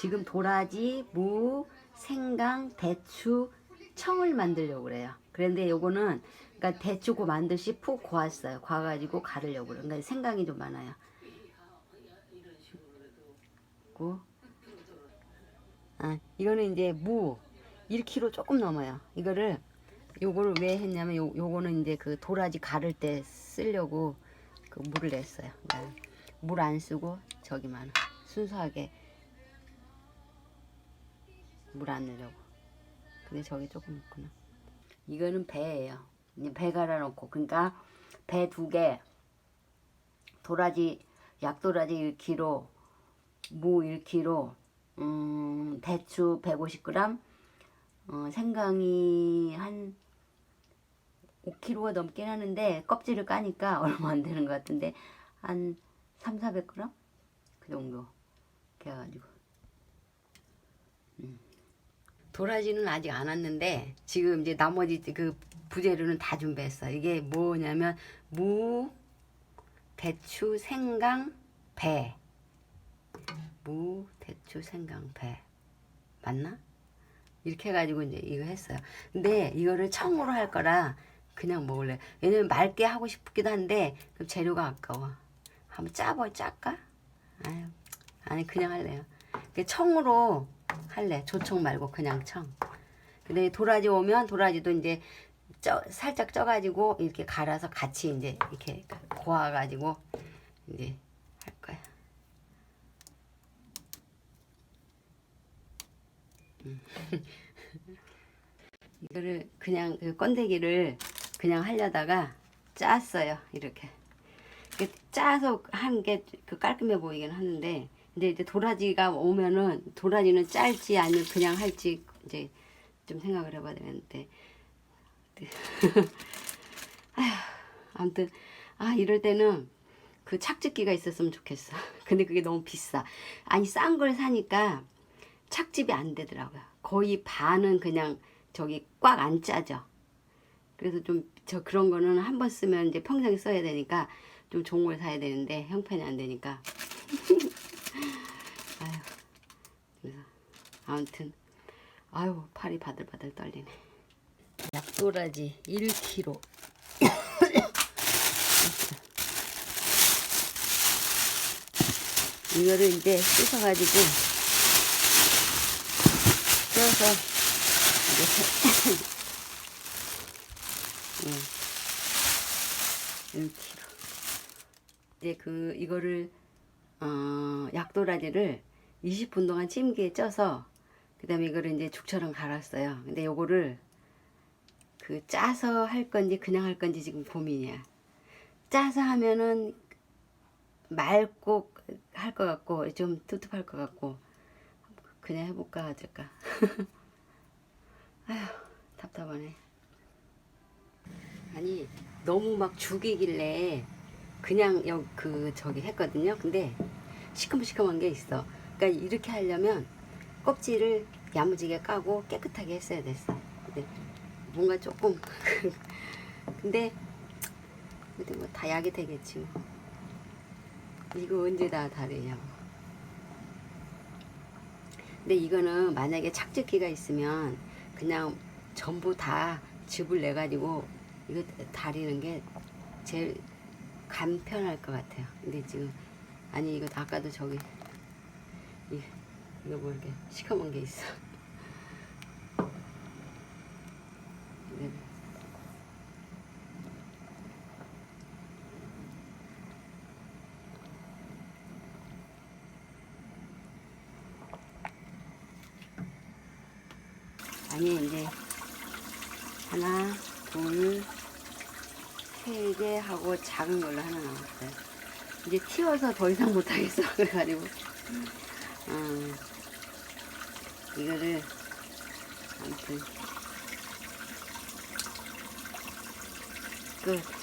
지금 도라지, 무, 생강, 대추, 청을 만들려고 그래요. 그런데 요거는 그러니까 대추고 만듯이 푹 고았어요. 고아가지고 가르려고 그래요. 그러니까 생강이 좀 많아요. 고. 아, 이거는 이제 무 1kg 조금 넘어요. 이거를 요거를 왜 했냐면 요 요거는 이제 그 도라지 가를 때 쓰려고 그 물을 냈어요. 물 안 쓰고 저기만 순수하게 물 안 넣으려고. 근데 저기 조금 있구나. 이거는 배예요. 배 갈아놓고 그러니까 배 두 개, 도라지 약도라지 1kg, 무 1kg, 음, 대추 150g, 어, 생강이 한 5kg가 넘긴 하는데 껍질을 까니까 얼마 안 되는 것 같은데 한 3, 400g 그 정도 그래가지고 음. 도라지는 아직 안 왔는데 지금 이제 나머지 그 부재료는 다 준비했어. 이게 뭐냐면 무, 대추, 생강, 배. 무, 대추, 생강, 배. 맞나? 이렇게 해가지고 이제 이거 했어요. 근데 이거를 청으로 할 거라 그냥 먹을래. 왜냐면 맑게 하고 싶기도 한데 그럼 재료가 아까워. 한번 짜봐 짤까? 아유, 아니 그냥 할래요. 그 청으로 할래. 조청 말고 그냥 청. 근데 도라지 오면 도라지도 이제 쪄, 살짝 쪄가지고 이렇게 갈아서 같이 이제 이렇게 고아가지고 이제 할 거야. 음. 이거를 그냥 그 건더기를 그냥 하려다가 짰어요. 이렇게 짜서 한 게 그 깔끔해 보이긴 하는데 근데 이제 도라지가 오면은 도라지는 짤지 아니면 그냥 할지 이제 좀 생각을 해봐야 되는데. 아휴 아무튼 아 이럴 때는 그 착즙기가 있었으면 좋겠어. 근데 그게 너무 비싸. 아니 싼 걸 사니까 착즙이 안 되더라고요. 거의 반은 그냥 저기 꽉 안 짜져. 그래서 좀 저 그런 거는 한 번 쓰면 이제 평생 써야 되니까 좀 좋은 걸 사야 되는데 형편이 안 되니까 아무튼 아유 팔이 바들바들 떨리네. 약도라지 1kg 이거를 이제 씻어가지고 쪄서 이제 음, 1kg 이제 그 이거를 어, 약도라지를 20분 동안 찜기에 쪄서 그 다음에 이거를 이제 죽처럼 갈았어요. 근데 요거를 그 짜서 할 건지 그냥 할 건지 지금 고민이야. 짜서 하면은 맑고 할 것 같고 좀 텁텁할 것 같고 그냥 해볼까 어쩔까. 아휴 답답하네. 아니 너무 막 죽이길래 그냥 여 그 저기 했거든요. 근데 시커먼시커먼 게 있어. 그러니까 이렇게 하려면 껍질을 야무지게 까고 깨끗하게 했어야 됐어. 근데 뭔가 조금 근데 근데 뭐 다 약이 되겠지. 뭐. 이거 언제 다 다르냐고. 근데 이거는 만약에 착즙기가 있으면 그냥 전부 다 즙을 내 가지고 이거 다리는 게 제일 간편할 것 같아요. 근데 지금 아니 이거 아까도 저기 이, 이거 뭐 이렇게 시커먼 게 있어. 네. 아니 이제 하나 둘세 개 하고 작은 걸로 하나 남았어요. 이제 튀어서 더 이상 못하겠어. 그래가지고, 어, 이거를, 아무튼, 끝.